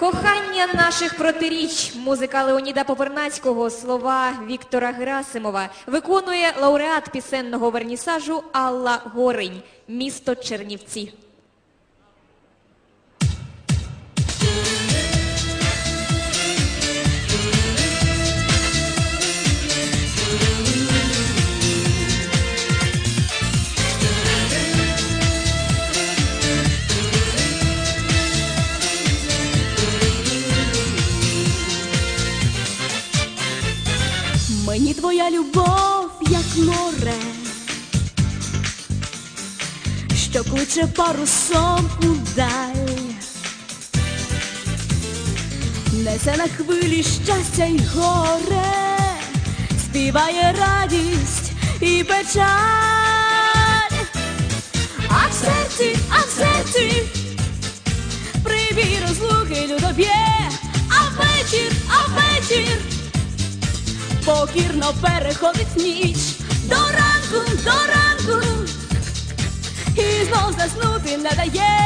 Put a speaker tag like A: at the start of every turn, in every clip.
A: Кохання наших протиріч. Музика Леоніда Повернацького, слова Віктора Герасимова. Виконує лауреат пісенного вернісажу Алла Горень, Місто Чернівці.
B: Мені твоя любов, як море, що кличе парусом удаль, несе на хвилі щастя й горе, співає радість і печаль, а в серці, а в серці покірно переходить ніч. До ранку, до ранку, і знов заснути не дає.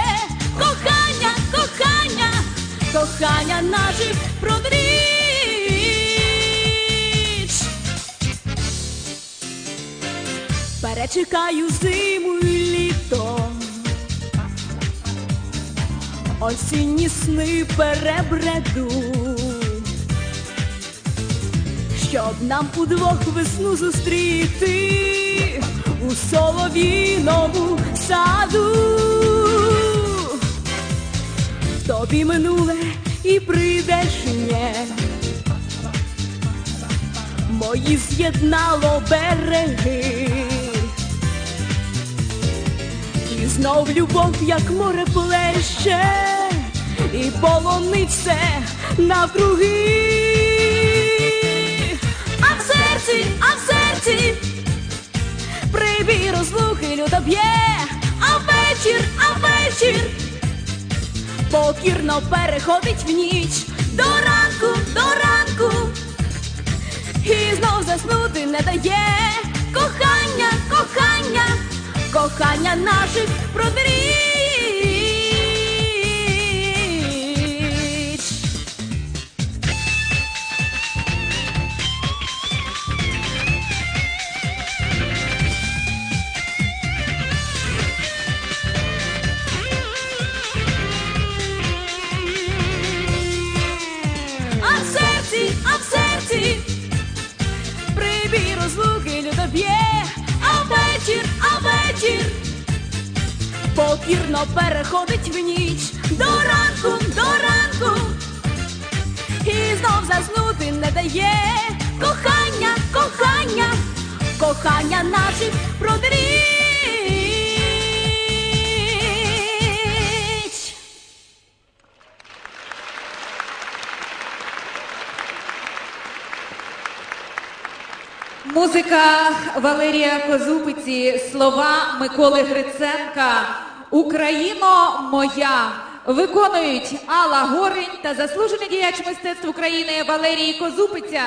B: Кохання, кохання, кохання наших продріч. Перечекаю зиму і літо, осінні сни перебреду щоб нам удвох весну зустріти у солов'їному саду. Тобі минуле і прийдешнє, мої з'єднало береги, і знов любов, як море плеще, і полонить все навкруги покірно переходить в ніч. До ранку, до ранку, і знов заснути не дає. Кохання, кохання, кохання наших продріч. В серці, а в серці прибій розлуки людоб'є, а вечір, а вечір покірно переходить в ніч. До ранку, до ранку, і знов заснути не дає. Кохання, кохання, кохання наших продріч.
A: Музика Валерія Козупиці, слова Миколи Гриценка. Україно моя. Виконують Алла Горень та заслужений діяч мистецтв України Валерій Козупиця.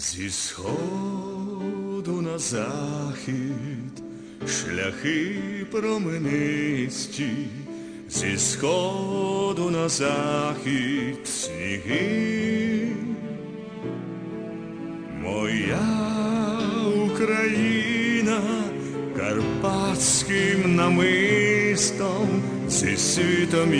C: Зі сходу на захід шляхи променисті, зі сходу на захід сніги. Моя Україна карпатським намистом зі світом